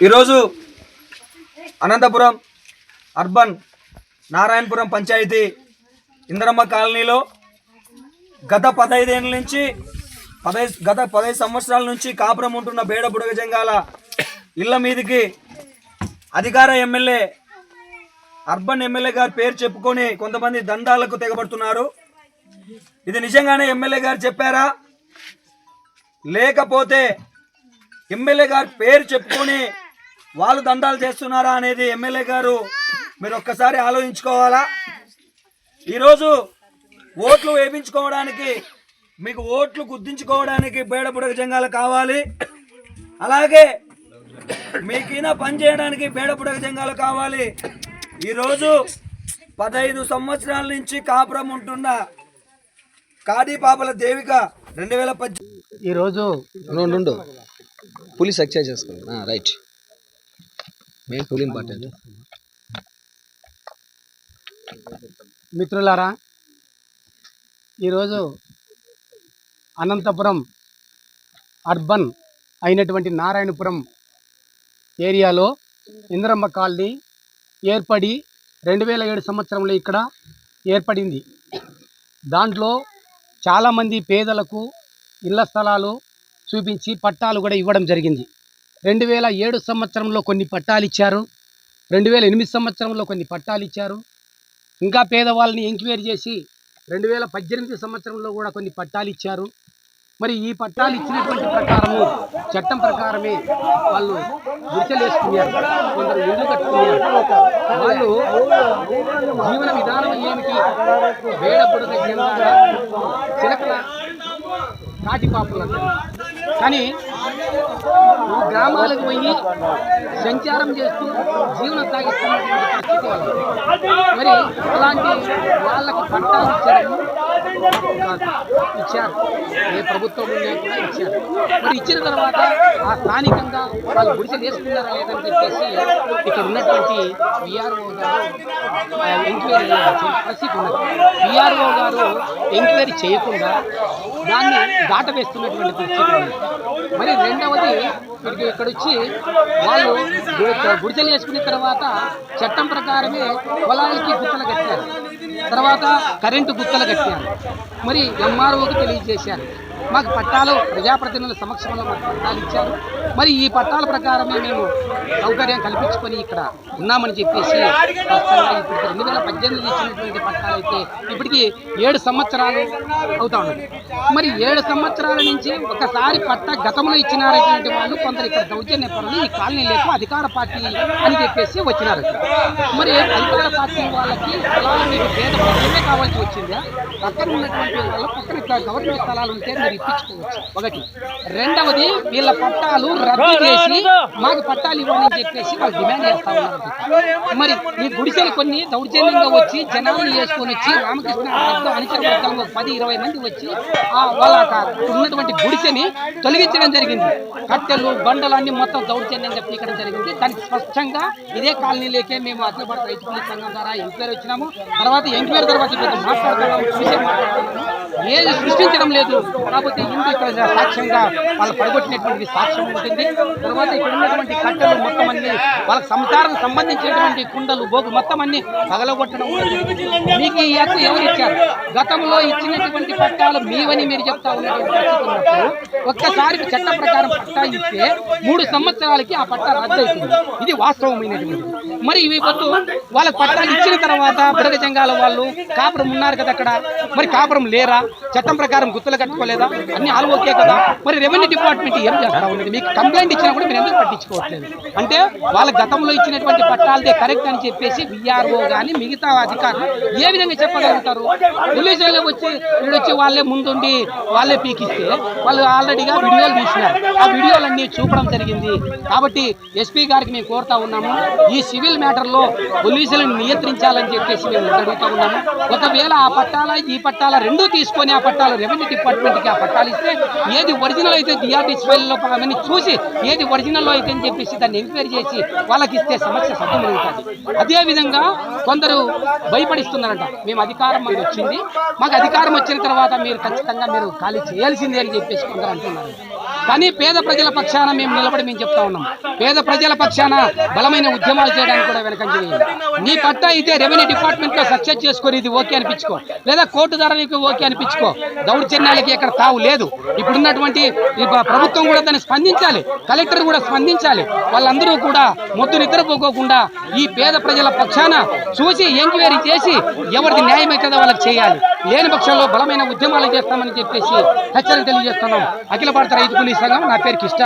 ఈరోజు అనంతపురం అర్బన్ నారాయణపురం పంచాయతీ ఇందరమ్మ కాలనీలో గత పదహైదేళ్ళ నుంచి పదహైదు గత పదహైదు సంవత్సరాల నుంచి కాపురం ఉంటున్న బేడ బుడగజంగాల జంగాల ఇళ్ళ మీదికి అధికార ఎమ్మెల్యే అర్బన్ ఎమ్మెల్యే గారి పేరు చెప్పుకొని కొంతమంది దండాలకు తెగబడుతున్నారు. ఇది నిజంగానే ఎమ్మెల్యే గారు చెప్పారా? లేకపోతే ఎమ్మెల్యే గారి పేరు చెప్పుకొని వాళ్ళు దండాలు చేస్తున్నారా అనేది ఎమ్మెల్యే గారు మీరు ఒక్కసారి ఆలోచించుకోవాలా? ఈరోజు ఓట్లు వేయించుకోవడానికి మీకు ఓట్లు గుర్తించుకోవడానికి బేడబుడగ జంగాలు కావాలి. అలాగే మీకైనా పని చేయడానికి బేడబుడగ జంగాలు కావాలి. ఈరోజు పదహైదు సంవత్సరాల నుంచి కాపురం ఉంటున్న కాదీపాపల దేవిక రెండు వేల పద్దెనిమిది ఈరోజు పోలీస్ ఎక్సైజ్ చేసుకోండి రైట్. మెయిన్ ఫుల్ ఇంపార్టెంట్ మిత్రులారా ఈరోజు అనంతపురం అర్బన్ అయినటువంటి నారాయణపురం ఏరియాలో ఇంద్రమ్మ కాలనీ ఏర్పడి రెండు వేల ఏడు సంవత్సరంలో ఇక్కడ ఏర్పడింది. దాంట్లో చాలామంది పేదలకు ఇళ్ళ స్థలాలు చూపించి పట్టాలు కూడా ఇవ్వడం జరిగింది. రెండు వేల ఏడు సంవత్సరంలో కొన్ని పట్టాలు ఇచ్చారు. రెండు వేల ఎనిమిది సంవత్సరంలో కొన్ని పట్టాలు ఇచ్చారు. ఇంకా పేదవాళ్ళని ఎంక్వైరీ చేసి రెండు వేల పద్దెనిమిది సంవత్సరంలో కూడా కొన్ని పట్టాలు ఇచ్చారు. మరి ఈ పట్టాలు ఇచ్చినటువంటి ప్రకారము చట్టం ప్రకారమే వాళ్ళు విడిచలేసుకున్నారు కొందరు ఇల్లు కట్టుకున్నారు. వాళ్ళు జీవన విధానం ఏమిటి? వేడ బుడగ చిలకల కాటిపాపులు అంటారు. కానీ ఈ గ్రామాలకు పోయి సంచారం చేస్తూ జీవనం సాగిస్తున్నటువంటి పరిస్థితి వాళ్ళు మరి అలాంటి వాళ్ళకి పట్టాలు ఇచ్చడము ఇచ్చారు. ఏ ప్రభుత్వం ఉన్నా కూడా ఇచ్చారు. మరి ఇచ్చిన తర్వాత ఆ స్థానికంగా వాళ్ళు గుడిసె వేసుకున్నారా లేదని చెప్పేసి ఇక్కడ ఉన్నటువంటి విఆర్ఓ గారు ఎంక్వైరీ పరిస్థితి ఉన్నది. విఆర్ఓ గారు ఎంక్వైరీ చేయకుండా దాన్ని దాటవేస్తున్నటువంటి పరిస్థితి ఉంది. మరి రెండవది ఇక్కడికి ఇక్కడ వచ్చి వాళ్ళు గుడిసెలు వేసుకున్న తర్వాత చట్టం ప్రకారమే పొలాలకి గుట్టలు కట్టారు. తర్వాత కరెంటు గుత్తలు కట్టారు. మరి ఎంఆర్ఓకి తెలియజేశారు. మాకు పట్టాలు ప్రజాప్రతినిధుల సమక్షంలో మాకు పట్టాలు ఇచ్చారు. మరి ఈ పట్టాల ప్రకారమే మేము సౌకర్యం కల్పించుకొని ఇక్కడ ఉన్నామని చెప్పేసి ఇప్పుడు రెండు వేల పద్దెనిమిది ఇచ్చినటువంటి పట్టాలు అయితే ఇప్పటికీ ఏడు సంవత్సరాలు అవుతా ఉన్నది మరి ఏడు సంవత్సరాల నుంచి ఒకసారి పట్ట గతంలో ఇచ్చినారటువంటి వాళ్ళు కొందరు ఇక్కడ దౌర్జన్య పనులు ఈ లేక అధికార పార్టీ అని చెప్పేసి వచ్చినారు. మరి అధికార పార్టీ వాళ్ళకి స్థలాలు మీకు పేద కావాల్సి వచ్చిందా? పక్కన ఉన్నటువంటి వాళ్ళ పక్కన ఇక్కడ గవర్నమెంట్ స్థలాలు ఉంటే మీరు ఇప్పించుకోవచ్చు. ఒకటి. రెండవది వీళ్ళ పట్టాలు రద్దు చేసి మాకు పట్టాలు ఇవ్వాలని చెప్పేసి వాళ్ళు డిమాండ్ చేస్తా ఉన్నారు. మరి ఈ గుడిసెలు కొన్ని దౌర్జన్యంగా వచ్చి జనాలను వేసుకొని వచ్చి రామకృష్ణ అనుచర వర్గంలో పది ఇరవై మంది వచ్చి వాళ్ళ ఉన్నటువంటి గుడిసెని తొలగించడం జరిగింది. కట్టెలు బండలు అన్ని మొత్తం దౌర్జన్యంగా పీకడం జరిగింది. దానికి స్పష్టంగా ఇదే కాలనీలోకే మేము అఖిలభారత రైతు సంఘం ద్వారా ఎంక్వైరీ వచ్చినాము. తర్వాత ఎంక్వైరీ తర్వాత మాట్లాడుతున్నాము చూసే మాట్లాడుతున్నాము ఏది సృష్టించడం లేదు. లేకపోతే ఇందు ఇక్కడ సాక్ష్యంగా వాళ్ళు పడగొట్టినటువంటి సాక్ష్యం ఉంటుంది. తర్వాత ఇక్కడ ఉన్నటువంటి కట్టెలు మొత్తం అన్ని వాళ్ళకి సంసారం సంబంధించినటువంటి కుండలు బోగు మొత్తం అన్ని పగలగొట్టడం కూడా మీకు ఈ హక్కు ఎవరు ఇచ్చారు? గతంలో ఇచ్చినటువంటి పట్టాలు మీవని మీరు చెప్తా ఉన్నటువంటి పరిస్థితి ఉన్నప్పుడు ఒక్కసారి చట్ట ప్రకారం పట్టా ఇస్తే మూడు సంవత్సరాలకి ఆ పట్టా రద్దు అవుతుంది ఇది వాస్తవమైనటువంటి మరి ఇవి వద్దు. వాళ్ళకి పట్టాలు ఇచ్చిన తర్వాత బుడగ జంగాల వాళ్ళు కాపురం ఉన్నారు కదా అక్కడ. మరి కాపురం లేరా? చట్టం ప్రకారం గుర్తులు కట్టుకోలేదా? అన్ని ఆలు ఓకే కదా? మరి రెవెన్యూ డిపార్ట్మెంట్ ఏం చేస్తా ఉన్నది మీకు కంప్లైంట్ ఇచ్చినా కూడా మీరు ఎందుకు పట్టించుకోవట్లేదు? అంటే వాళ్ళ గతంలో ఇచ్చినటువంటి పట్టాలదే కరెక్ట్ అని చెప్పేసి విఆర్ఓ కానీ మిగతా అధికారులు ఏ విధంగా చెప్పగలుగుతారు? పోలీసులు వచ్చి వీడొచ్చి వాళ్ళే ముందుండి వాళ్ళే పీకిస్తే వాళ్ళు ఆల్రెడీగా వీడియోలు తీసినారు. ఆ వీడియోలన్నీ చూపడం జరిగింది. కాబట్టి ఎస్పీ గారికి మేము కోరుతా ఉన్నాము. ఈ సివిల్ మ్యాటర్లో పోలీసులను నియంత్రించాలని చెప్పేసి మేము అడుగుతా ఉన్నాము. ఒకవేళ ఆ పట్టాల ఈ పట్టాల రెండూ తీసుకొని ఆ పట్టాలు రెవెన్యూ డిపార్ట్మెంట్కి ఆ పట్టాలు ఇస్తే ఏది ఒరిజినల్ అయితే డిఆర్డీ స్మైల్లో అవన్నీ చూసి ఏది ఒరిజినల్లో అయితే అని చెప్పేసి దాన్ని ఎంక్వైరీ చేసి వాళ్ళకి ఇస్తే సమస్య సద్దుమవుతుంది అదేవిధంగా కొందరు భయపడిస్తున్నారంట. మేము అధికారం మాకు వచ్చింది. మాకు అధికారం వచ్చిన తర్వాత మీరు ఖచ్చితంగా మీరు ఖాళీ చేయాల్సిందే అని చెప్పేసి కొందరు అంటున్నారు. కానీ పేద ప్రజల పక్షాన మేము నిలబడి మేము చెప్తా ఉన్నాం. పేద ప్రజల పక్షాన బలమైన ఉద్యమాలు చేయడానికి కూడా వెనకంజ నీ పట్ట అయితే రెవెన్యూ డిపార్ట్మెంట్లో సక్సెస్ చేసుకొని ఇది ఓకే అనిపించుకో. లేదా కోర్టు ధర నీకు ఓకే అనిపించుకో. దౌర్జన్యాలకి ఇక్కడ తావు లేదు. ఇప్పుడున్నటువంటి ప్రభుత్వం కూడా దాన్ని స్పందించాలి. కలెక్టర్ కూడా స్పందించాలి. వాళ్ళందరూ కూడా మొద్దు నిద్రపోకోకుండా ఈ పేద ప్రజల పక్షాన చూసి ఎంక్వైరీ చేసి ఎవరిది న్యాయం అవుతుందో వాళ్ళకి చేయాలి. లేని పక్షంలో బలమైన ఉద్యమాలు చేస్తామని చెప్పేసి హెచ్చరిక తెలియజేస్తున్నాం అఖిల భారత రైతు కూలీ సంఘం నా పేరు కిష్ట